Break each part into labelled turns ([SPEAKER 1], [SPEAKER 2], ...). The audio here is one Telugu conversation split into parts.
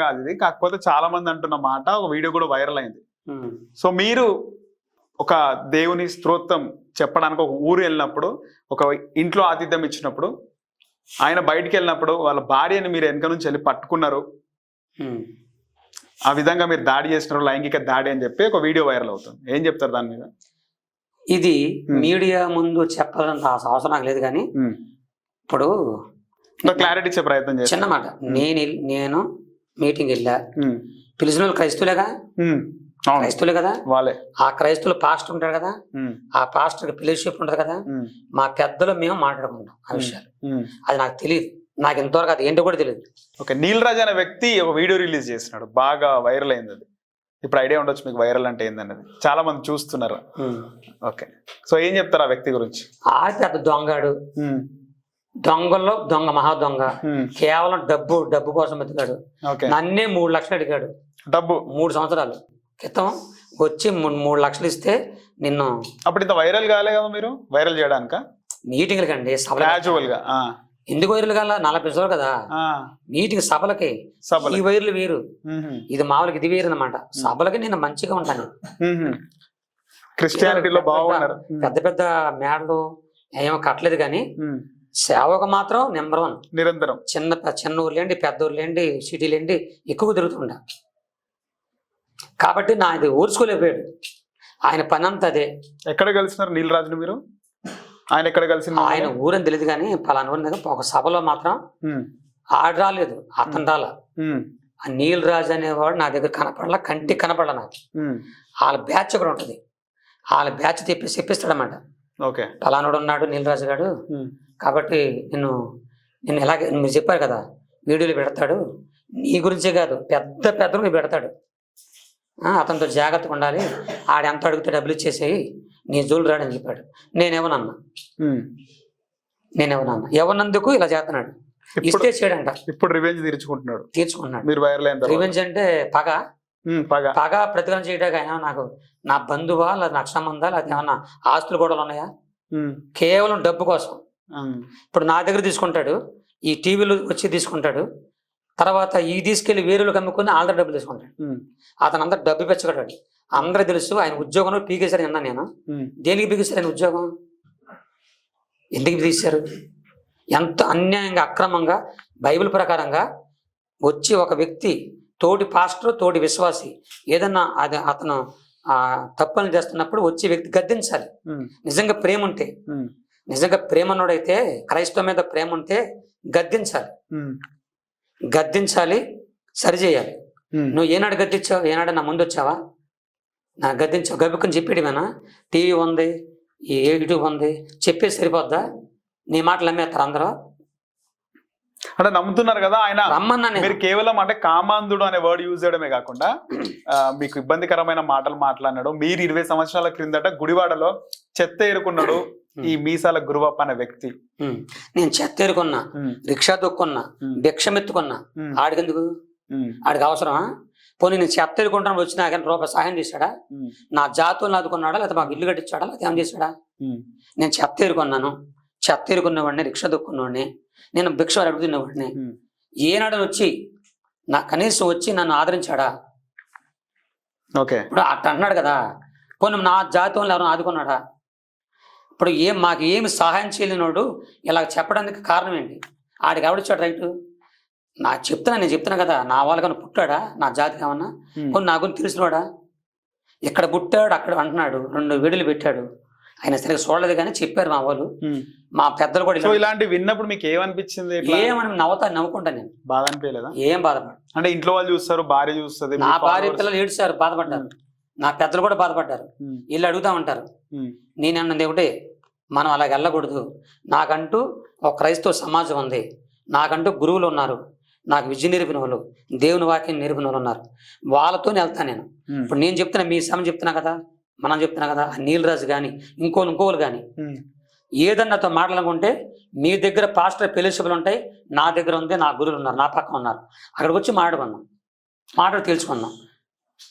[SPEAKER 1] కాదు ఇది కాకపోతే చాలా మంది అంటున్న మాట ఒక వీడియో కూడా వైరల్ అయింది. సో మీరు ఒక దేవుని స్తోత్రం చెప్పడానికి ఒక ఊరు వెళ్ళినప్పుడు ఒక ఇంట్లో ఆతిథ్యం ఇచ్చినప్పుడు ఆయన బయటికి వెళ్ళినప్పుడు వాళ్ళ భార్యని మీరు వెనక నుంచి వెళ్ళి పట్టుకున్నారు. ఆ విధంగా మీరు దాడి చేసినారు లైంగిక దాడి అని చెప్పి ఒక వీడియో వైరల్ అవుతుంది ఏం చెప్తారు దాని మీద
[SPEAKER 2] ఇది. మీడియా ముందు చెప్పాలంత అవసరం నాకు లేదు కానీ. ఇప్పుడు
[SPEAKER 1] క్లారిటీ ఇచ్చే ప్రయత్నం చేస్తాను
[SPEAKER 2] చిన్న మాట నేను నేను మీటింగ్ వెళ్ళా. పిలిచిన వాళ్ళు క్రైస్తువులేగా? క్రైస్తువులే కదా?
[SPEAKER 1] వాళ్ళే.
[SPEAKER 2] ఆ క్రైస్తువులు పాస్టర్ ఉంటాడు కదా. ఆ పాస్టర్కి ఫెలోషిప్ ఉంటుంది కదా. మా పెద్దలు మేము మాట్లాడుకుంటాం ఆ విషయాలు. అది నాకు తెలియదు నాకు ఇంతవరకు అది ఏంటో కూడా తెలియదు
[SPEAKER 1] ఓకే నీల్ రాజ్ అనే వ్యక్తి ఒక వీడియో రిలీజ్ చేసినాడు బాగా వైరల్ అయింది అది. ఇప్పుడు ఐడియా ఉండొచ్చు మీకు వైరల్ అంటే ఏందన్నది చాలా మంది చూస్తున్నారు ఓకే. సో ఏం చెప్తారు ఆ వ్యక్తి గురించి?
[SPEAKER 2] ఆ పెద్ద దొంగాడు. దొంగల్లో దొంగ మహా దొంగ. కేవలం డబ్బు డబ్బు కోసం
[SPEAKER 1] ఓకే.
[SPEAKER 2] నన్నే మూడు లక్షలు అడిగాడు.
[SPEAKER 1] డబ్బు.
[SPEAKER 2] మూడు సంవత్సరాలు. క్రితం వచ్చి మూడు లక్షలు ఇస్తే నిన్ను
[SPEAKER 1] అప్పుడు ఇంత వైరల్ కాలే కదా మీరు? వైరల్ చేయడానిక?
[SPEAKER 2] మీటింగ్లకి అండి సభలకి
[SPEAKER 1] క్యాజువల్గా ఆ.
[SPEAKER 2] ఎందుకు వైర్లు కాల? నలభై రోజులు కదా. మీటింగ్ సభలకి.
[SPEAKER 1] సభలు
[SPEAKER 2] ఈ వైర్లు వేరు. ఇది మామూలుగా ఇది వేరు అనమాట సభలకి నేను మంచిగా ఉంటాను.
[SPEAKER 1] క్రిస్టియానిటీలో బాగున్నారు.
[SPEAKER 2] పెద్ద పెద్ద మేడలు ఏమో కట్టలేదు కానీ. సేవకు మాత్రం నెంబర్ వన్.
[SPEAKER 1] నిరంతరం.
[SPEAKER 2] చిన్న చిన్న ఊర్లేండి పెద్ద ఊర్లేండి సిటీలేండి ఎక్కువ తిరుగుతుండా కాబట్టి నా ఇది ఊర్చుకోలేకపోయాడు ఆయన పని అంతా అదే.
[SPEAKER 1] ఎక్కడ కలిసినారు నీల్ రాజుని మీరు? ఆయన ఎక్కడ కలిసిన
[SPEAKER 2] ఆయన ఊరని తెలియదు కానీ పలానా ఒక సభలో మాత్రం ఆడ రాలేదు అతను రాల. ఆ నీల్ రాజు అనేవాడు నా దగ్గర కనపడలా కంటికి కనపడలా నాకు. వాళ్ళ బ్యాచ్ కూడా ఉంటుంది. వాళ్ళ బ్యాచ్ తెప్పి చెప్పిస్తాడన్నమాట
[SPEAKER 1] ఓకే.
[SPEAKER 2] పలానాడు ఉన్నాడు నీలరాజు గారు కాబట్టి నిన్ను నేను ఎలాగే మీరు చెప్పారు కదా వీడియోలు పెడతాడు. నీ గురించే కాదు పెద్ద పెద్దలు పెడతాడు. అతనితో జాగ్రత్తగా ఉండాలి. ఆడ ఎంత అడిగితే డబ్బులు ఇచ్చేసేయి. నీ జోలు రాడని చెప్పాడు. నేనేమనన్నా నేనేమనన్నా ఎవరినందుకు ఇలా చేస్తున్నాడు? ఇస్తే చేయడంట.
[SPEAKER 1] ఇప్పుడు రివెంజ్ తీర్చుకుంటున్నాడు.
[SPEAKER 2] తీర్చుకున్నాడు
[SPEAKER 1] మీరు.
[SPEAKER 2] రివెంజ్ అంటే పగ.
[SPEAKER 1] పగ
[SPEAKER 2] పగ చేయడానికి అయినా నాకు నా బంధువా లేదా నాకు సంబంధా లేదా ఏమన్నా ఆస్తులు కూడా ఉన్నాయా. కేవలం డబ్బు కోసం. ఇప్పుడు నా దగ్గర తీసుకుంటాడు ఈ టీవీలో వచ్చి తీసుకుంటాడు తర్వాత ఈ తీసుకెళ్ళి వేరులకు అమ్ముకుని ఆల్రెడీ డబ్బులు తీసుకుంటాడు. అతను అందరు డబ్బు పెంచుకుంటాడు అందరూ తెలుసు ఆయన ఉద్యోగంలో పీకేశారు అన్నా నేను. దేనికి పీకేశారు ఆయన ఉద్యోగం ఎందుకు తీశారు ఎంత అన్యాయంగా అక్రమంగా బైబిల్ ప్రకారంగా వచ్చి ఒక వ్యక్తి తోటి పాస్టర్ తోటి విశ్వాసి ఏదన్నా అది అతను ఆ తప్పులు చేస్తున్నప్పుడు వచ్చి వ్యక్తి గద్దించాలి. నిజంగా ప్రేమ ఉంటే. నిజంగా ప్రేమనుడైతే క్రైస్తవ మీద ప్రేమ ఉంటే గద్దించాలి. గద్దించాలి సరిచేయాలి. నువ్వు ఏనాడు గద్దించావు ఏనాడు నా ముందు వచ్చావా నా గద్దించావు గబుక్కుని చెప్పేయడమేనా టీవీ ఉంది ఈ యూట్యూబ్ ఉంది చెప్పేసి సరిపోద్దా నీ మాటలు అమ్మేస్తారు అందరూ
[SPEAKER 1] అంటే నమ్ముతున్నారు కదా ఆయన. మీరు కేవలం అంటే కామాంధుడు అనే వర్డ్ యూజ్ చేయడమే కాకుండా మీకు ఇబ్బందికరమైన మాటలు మాట్లాడినాడు. మీరు ఇరవై సంవత్సరాల క్రిందట గుడివాడలో చెత్త ఏరుకున్నాడు ఈ మీసాల గురువప్ప అనే వ్యక్తి.
[SPEAKER 2] నేను చెత్త ఎరుకున్నా
[SPEAKER 1] ఉమ్,
[SPEAKER 2] రిక్షా దొక్కున్నా భిక్షమెత్తుకున్నా ఆడికెందుకు? ఆడికి అవసరమా? పోనీ నేను చెత్త ఎరుకుంటాను వచ్చి నాకైనా రూపాయి సహాయం చేశాడా? నా జాతులను ఆదుకున్నాడా? లేదా మాకు ఇల్లు కట్టించాడా? లేదా ఏం చేశాడా? నేను చెత్త ఎరుకున్నాను చెత్త ఎరుకున్నవాడిని రిక్షా దొక్కున్నవాడిని నేను భిక్ష అడుగుతున్నవాడిని
[SPEAKER 1] ఉమ్.
[SPEAKER 2] ఏనాడు వచ్చి నా కనీసం వచ్చి నన్ను ఆదరించాడా?
[SPEAKER 1] ఓకే.
[SPEAKER 2] ఇప్పుడు అట్ట అన్నాడు కదా. పోనీ నా జాతంలో ఎవరైనా ఆదుకున్నాడా? ఇప్పుడు ఏం మాకు ఏమి సహాయం చేయలేనోడు ఇలా చెప్పడానికి కారణం ఏంటి? ఆడికి ఎవడిచ్చాడు రైట్? నా చెప్తున్నా నేను చెప్తున్నా కదా. నా వాళ్ళకన్నా పుట్టాడా? నా జాతికి ఏమన్నా? కొన్ని నా గురించి తెలిసినవాడా ఇక్కడ పుట్టాడు? అక్కడ అంటున్నాడు. రెండు వేడులు పెట్టాడు. ఆయన సరిగ్గా చూడలేదు కానీ చెప్పారు మా వాళ్ళు. మా పెద్దలు కూడా
[SPEAKER 1] సో
[SPEAKER 2] ఇలా
[SPEAKER 1] ఇలాంటివి విన్నప్పుడు మీకు ఏమనిపించింది?
[SPEAKER 2] ఏమని నవ్వుతా నవ్వుకుంటా నేను.
[SPEAKER 1] బాధ అనిపించలేదా
[SPEAKER 2] ఏం బాధపడ
[SPEAKER 1] అంటే ఇంట్లో వాళ్ళు చూస్తారు భార్య చూస్తుంది
[SPEAKER 2] నా భార్య పిల్లలు ఏడ్చారు బాధపడ్డారు. నా పెద్దలు కూడా బాధపడ్డారు. వీళ్ళు అడుగుతా ఉంటారు
[SPEAKER 1] ఉమ్,
[SPEAKER 2] నేను అన్నది ఒకటే మనం అలా వెళ్ళకూడదు. నాకంటూ ఒక క్రైస్తవ సమాజం ఉంది. నాకంటూ గురువులు ఉన్నారు. నాకు విద్య నేర్పిన వాళ్ళు దేవుని వాక్యం నేర్పిన వాళ్ళు ఉన్నారు. వాళ్ళతోనే వెళ్తాను నేను. ఇప్పుడు నేను చెప్తున్నా మీ సమయం చెప్తున్నా కదా. మనం చెప్తున్నా కదా నీలరాజు కానీ ఇంకోలు ఇంకోలు కానీ
[SPEAKER 1] ఉమ్,
[SPEAKER 2] ఏదన్నాతో మాట్లాడుకుంటే మీ దగ్గర పాస్టర్ ఫెలోషిప్లు ఉంటాయి నా దగ్గర ఉంది నా గురువులు ఉన్నారు నా పక్కన ఉన్నారు. అక్కడికి వచ్చి మాట్లాడుకున్నాం మాట్లాడి తెలుసుకున్నాం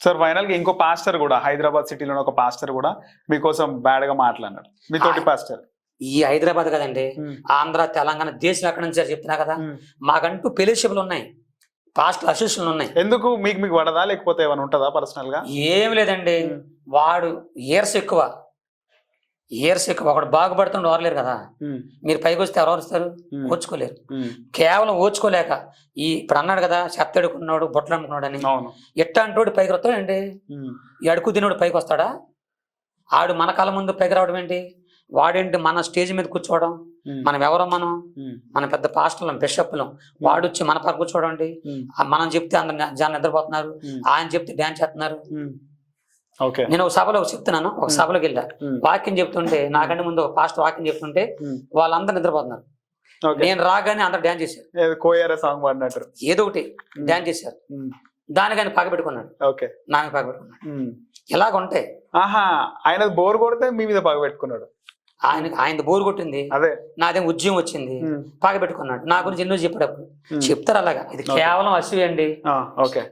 [SPEAKER 1] సార్ ఫైనల్గా ఇంకో పాస్టర్ కూడా హైదరాబాద్ సిటీలో ఒక పాస్టర్ కూడా మీకోసం బ్యాడ్గా మాట్లాడినాడు. మీ తోటి
[SPEAKER 2] ఆ-
[SPEAKER 1] పాస్టర్.
[SPEAKER 2] ఈ హైదరాబాద్ కదండి ఆంధ్ర తెలంగాణ దేశం ఎక్కడి నుంచి చెప్తున్నా కదా మాకంటూ ఫెలోషిప్లు ఉన్నాయి పాస్టల్ అసోసియేషన్లు ఉన్నాయి.
[SPEAKER 1] ఎందుకు? మీకు మీకు పడదా? లేకపోతే ఏమైనా ఉంటుందా పర్సనల్గా?
[SPEAKER 2] ఏం లేదండి. వాడు ఇయర్స్ ఎక్కువ. ఇయర్స్ ఎక్కువ. ఒకడు బాగుపడుతుండే ఓరలేరు కదా. మీరు పైకి వస్తే ఎవరు వస్తారు
[SPEAKER 1] ఉమ్,
[SPEAKER 2] కేవలం ఓర్చుకోలేక ఈ ఇప్పుడు అన్నాడు కదా చెత్త ఎడుకున్నాడు బొట్టలు అమ్ముకున్నాడు అని
[SPEAKER 1] అవును
[SPEAKER 2] ఎట్టాంటోడు పైకి వస్తాడండి ఈ అడుగు తినోడు పైకి వస్తాడా? ఆడు మన కళ్ళ ముందు పైకి రావడం ఏంటి? వాడేంటి మన స్టేజ్ మీద కూర్చోవడం? మనం ఎవరో మనం? మన పెద్ద పాస్టర్లం బిషప్లం వాడు వచ్చి మన
[SPEAKER 1] ఉమ్,
[SPEAKER 2] ఆ మనం చెప్తే అందరు జనం నిద్రపోతున్నారు. ఆయన చెప్తే డ్యాన్స్ చేస్తున్నారు. నేను ఒక సభలో చెప్తున్నాను ఒక. సభలోకి వెళ్ళా. వాక్యం చెప్తుంటే నాకంటే ముందు ఒక పాస్ట్ వాక్యం చెప్తుంటే వాళ్ళందరూ నిద్రపోతున్నారు. నేను రాగానే అందరు డ్యాన్స్ చేశారు.
[SPEAKER 1] కోయారా సాంగ్ పాడినట్టు.
[SPEAKER 2] ఏదో ఒకటి డ్యాన్స్ చేశారు.
[SPEAKER 1] ఉమ్,
[SPEAKER 2] దానికని పగ పెట్టుకున్నాడు.
[SPEAKER 1] ఓకే.
[SPEAKER 2] నామే పగ పెట్టుకున్నాడు. ఇలాగ ఉంటాయి
[SPEAKER 1] ఆహా ఆయన బోర్ కొడితే మీ మీద పగ పెట్టుకున్నాడు.
[SPEAKER 2] ఆయన ఆయన బోరు కొట్టింది.
[SPEAKER 1] అదే.
[SPEAKER 2] నాదేం ఉద్యమం వచ్చింది. పగ పెట్టుకున్నాడు. నా గురించి ఎన్నో చెప్పేటప్పుడు. చెప్తారు అలాగా. ఇది. కేవలం అసూయ అండి
[SPEAKER 1] ఓకే.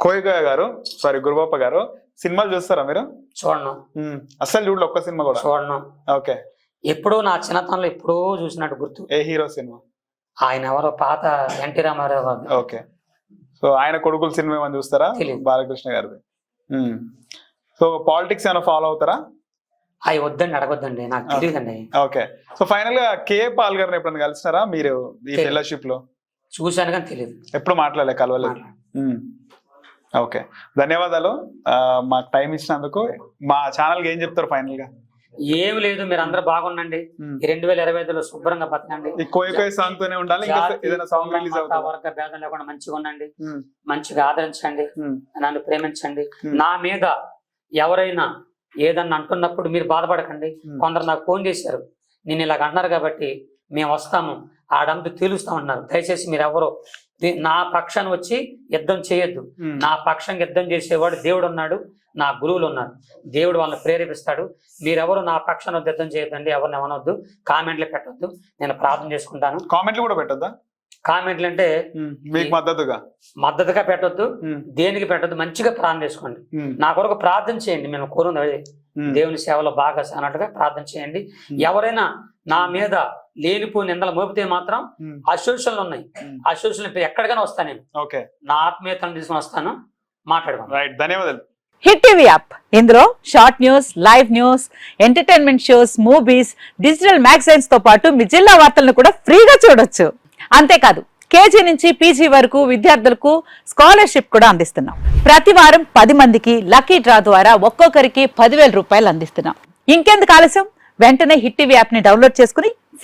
[SPEAKER 1] కోయిగా గారు సారీ గురుబాప గారు సినిమాలు చూస్తారా మీరు?
[SPEAKER 2] చూడను.
[SPEAKER 1] అస్సలు చూడలే ఒక్క సినిమా కూడా?
[SPEAKER 2] చూడను.
[SPEAKER 1] ఓకే.
[SPEAKER 2] ఎప్పుడో నా చిన్నతనంలో ఎప్పుడో చూసినట్టు గుర్తు.
[SPEAKER 1] ఏ హీరో సినిమా?
[SPEAKER 2] ఆయన ఎవరో పాత ఎన్టీ రామారావు గారు.
[SPEAKER 1] ఓకే. సో ఆయన కొడుకుల సినిమా ఏమైనా చూస్తారా. బాలకృష్ణ గారిది. సో పాలిటిక్స్ ఏమైనా ఫాలో అవుతారా?
[SPEAKER 2] అవి వద్దండి అడగొద్దండి. నాకు. తెలియదండి
[SPEAKER 1] ఓకే. సో ఫైనల్గా కే పాల్ గారిని ఎప్పుడైనా కలిసినారా మీరు ఈ. ఫెలోషిప్లో?
[SPEAKER 2] చూశాను కానీ తెలియదు
[SPEAKER 1] ఎప్పుడు మాట్లాడలే కలవలేదు. ఓకే. ధన్యవాదాలు. మాకు టైం ఇచ్చినందుకు. మా ఛానల్ ఏం చెప్తారు ఫైనల్గా
[SPEAKER 2] ఏమి లేదు మీరు అందరూ బాగుండండి. రెండు వేల ఇరవై ఐదులో శుభ్రంగా బతకండి.
[SPEAKER 1] సాంగ్ తోనే ఉండాలి
[SPEAKER 2] వర్గ భేదం లేకుండా మంచిగా ఉండండి. మంచిగా ఆదరించండి. నన్ను ప్రేమించండి. నా మీద ఎవరైనా ఏదన్నా అంటున్నప్పుడు మీరు బాధపడకండి. కొందరు నాకు ఫోన్ చేశారు. నేను ఇలాగ అన్నారు కాబట్టి మేము వస్తాము. ఆడంతా తేలుస్తామన్నారు. దయచేసి మీరు ఎవరో నా పక్షాన్ని వచ్చి యుద్ధం చేయొద్దు. నా పక్షం యుద్ధం చేసేవాడు దేవుడు ఉన్నాడు నా గురువులు ఉన్నారు దేవుడు వాళ్ళని ప్రేరేపిస్తాడు. మీరెవరు నా పక్షాన్ని వద్ద యుద్ధం చేయొద్దండి ఎవరిని అనవద్దు కామెంట్లు పెట్టొద్దు. నేను ప్రార్థన చేసుకుంటాను.
[SPEAKER 1] కామెంట్లు కూడా పెట్టొద్దా?
[SPEAKER 2] కామెంట్లు అంటే
[SPEAKER 1] మీకు మద్దతుగా?
[SPEAKER 2] మద్దతుగా పెట్టొద్దు దేనికి పెట్టొద్దు మంచిగా ప్రార్థన చేసుకోండి. నా కొరకు ప్రార్థన చేయండి మేము కోరుంది దేవుని సేవలో బాగా అన్నట్టుగా ప్రార్థన చేయండి. ఎవరైనా నా మీద లేనిపో నిందలు మోపితే మాత్రం
[SPEAKER 1] ఉమ్,
[SPEAKER 2] అసోసియేషన్లు ఉన్నాయి. అసోసియేషన్ ఇప్పుడు ఎక్కడికైనా వస్తాను నేను.
[SPEAKER 1] ఓకే.
[SPEAKER 2] నా ఆత్మీయతను తీసుకుని వస్తాను
[SPEAKER 1] రైట్ ధన్యవాదాలు.
[SPEAKER 3] Hit TV app. ఇందులో short news live news entertainment shows movies digital మ్యాగజైన్స్తో పాటు మీ జిల్లా వార్తలను కూడా ఫ్రీగా చూడొచ్చు. అంతేకాదు కేజీ నుంచి పీజీ వరకు విద్యార్థులకు స్కాలర్షిప్ కూడా అందిస్తున్నాం. ప్రతి వారం పది మందికి లక్కీ డ్రా ద్వారా ఒక్కొక్కరికి పదివేల రూపాయలు అందిస్తున్నాం. ఇంకెందుకు ఆలస్యం? వెంటనే హిట్ టీవీ యాప్ని డౌన్లోడ్ చేసుకుని